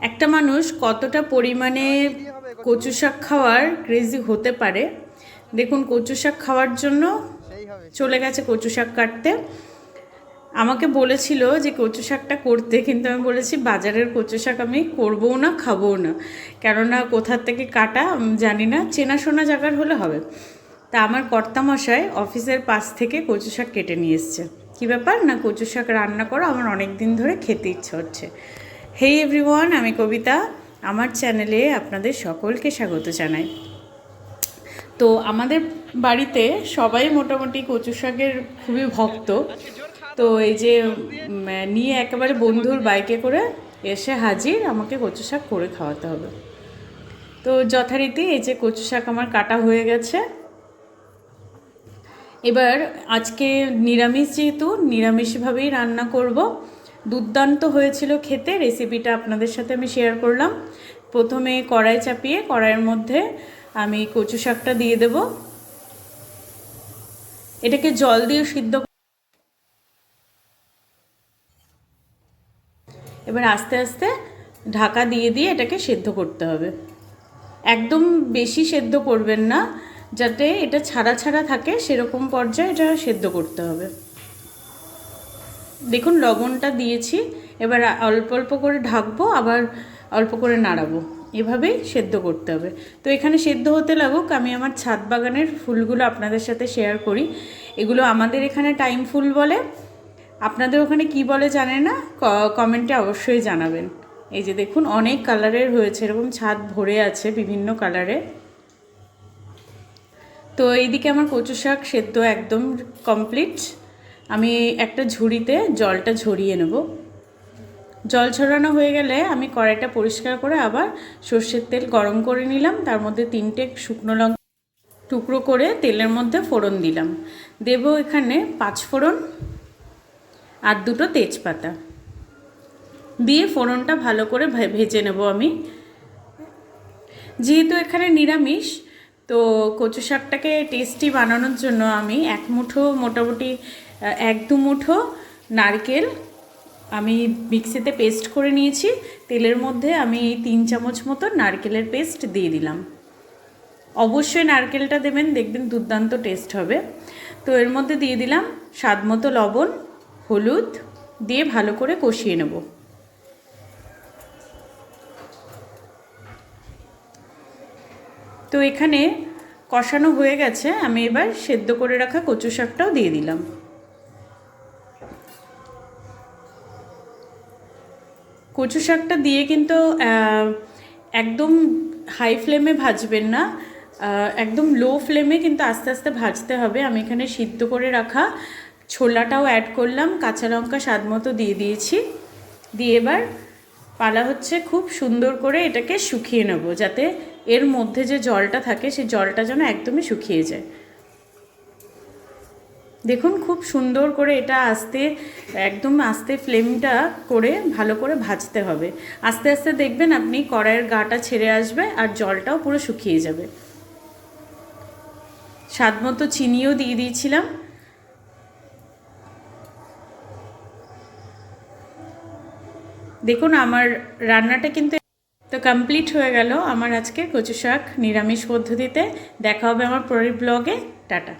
একটা মানুষ কতটা পরিমাণে কচু শাক খাওয়ার ক্রেজি হতে পারে? দেখুন, কচু শাক খাওয়ার জন্য চলে গেছে কচু শাক কাটতে। আমাকে বলেছিল যে কচু শাকটা করতে, কিন্তু আমি বলেছি, বাজারের কচু শাক আমি করবও না, খাবও না। কেননা, কোথার থেকে কাটা জানি না, চেনাশোনা জায়গার হলে হবে। তা আমার কর্তামশাই অফিসের পাশ থেকে কচু শাক কেটে নিয়ে এসছে। কী ব্যাপার? না কচু শাক রান্না করো? আমার অনেক দিন ধরে খেতে ইচ্ছে হচ্ছে। হেই এভরিওয়ান আমি কবিতা। আমার চ্যানেলে আপনাদের সকলকে স্বাগত জানাই। তো আমাদের বাড়িতে সবাই মোটামুটি কচু শাকের খুবই ভক্ত। তো এই যে নিয়ে একেবারে বন্ধুর বাইকে করে এসে হাজির, আমাকে কচু শাক করে খাওয়াতে হবে। তো যথারীতি এই যে কচু শাক আমার কাটা হয়ে গেছে। এবার আজকে নিরামিষ যেহেতু, নিরামিষভাবেই রান্না করব। দুর্দান্ত হয়েছিল খেতে। রেসিপিটা আপনাদের সাথে আমি শেয়ার করলাম। প্রথমে কড়াই চাপিয়ে কড়াইয়ের মধ্যে আমি কচু শাকটা দিয়ে দেব। এটাকে জল দিয়ে সিদ্ধ এবার আস্তে আস্তে ঢাকা দিয়ে দিয়ে এটাকে সেদ্ধ করতে হবে। একদম বেশি সেদ্ধ করবেন না, যাতে এটা ছাড়া ছাড়া থাকে, সেরকম পর্যায়ে এটা সেদ্ধ করতে হবে। দেখুন, লবণটা দিয়েছি। এবার অল্প অল্প করে ঢাকবো, আবার অল্প করে নাড়াবো। এভাবেই সেদ্ধ করতে হবে। তো এখানে সেদ্ধ হতে লাগুক, আমি আমার ছাদ বাগানের ফুলগুলো আপনাদের সাথে শেয়ার করি। এগুলো আমাদের এখানে টাইম ফুল বলে। আপনাদের ওখানে কি বলে জানে না? কমেন্টে অবশ্যই জানাবেন। এই যে দেখুন, অনেক কালারের হয়েছে, এরকম ছাদ ভরে আছে বিভিন্ন কালারের তো এইদিকে আমার কচু শাক সেদ্ধ একদম কমপ্লিট আমি একটা ঝুড়িতে জলটা ঝরিয়ে নেব। জল ছড়ানো হয়ে গেলে আমি কড়াইটা পরিষ্কার করে আবার সর্ষের তেল গরম করে নিলাম। তার মধ্যে তিনটে শুকনো লঙ্কা টুকরো করে তেলের মধ্যে ফোড়ন দিলাম। দেব এখানে পাঁচ ফোড়ন আর দুটো তেজপাতা। দিয়ে ফোড়নটা ভালো করে ভেজে নেব আমি। যেহেতু এখানে নিরামিষ, তো কচু শাকটাকে টেস্টি বানানোর জন্য আমি এক মুঠো মোটামুটি এক দু মুঠো নারকেল আমি মিক্সিতে পেস্ট করে নিয়েছি। তেলের মধ্যে আমি এই তিন চামচ মতো নারকেলের পেস্ট দিয়ে দিলাম। অবশ্যই নারকেলটা দেবেন, দেখবেন দুর্দান্ত টেস্ট হবে। তো এর মধ্যে দিয়ে দিলাম স্বাদ মতো লবণ, হলুদ দিয়ে ভালো করে কষিয়ে নেব। তো এখানে কষানো হয়ে গেছে, আমি এবার সেদ্ধ করে রাখা কচু শাকটাও দিয়ে দিলাম। কচু শাকটা দিয়ে কিন্তু একদম হাই ফ্লেমে ভাজবেন না। একদম লো ফ্লেমে কিন্তু আস্তে আস্তে ভাজতে হবে। আমি এখানে সিদ্ধ করে রাখা ছোলাটাও অ্যাড করলাম। কাঁচা লঙ্কা স্বাদ মতো দিয়ে দিয়েছি। দিয়ে এবার পালা হচ্ছে খুব সুন্দর করে এটাকে শুকিয়ে নেব, যাতে এর মধ্যে যে জলটা থাকে সেই জলটা যেন একদমই শুকিয়ে যায়। দেখুন, খুব সুন্দর করে এটা আস্তে, একদম আস্তে ফ্লেমটা করে ভালো করে ভাজতে হবে। আস্তে আস্তে দেখবেন আপনি কড়াইয়ের গাটা ছেড়ে আসবে আর জলটাও পুরো শুকিয়ে যাবে। স্বাদ মতো চিনিও দিয়ে দিয়েছিলাম। দেখুন, আমার রান্নাটা কিন্তু তো কমপ্লিট হয়ে গেল। আমার আজকে কচু শাক নিরামিষ পদ্ধতিতে। দেখা হবে আমার পরের ব্লগে। টাটা।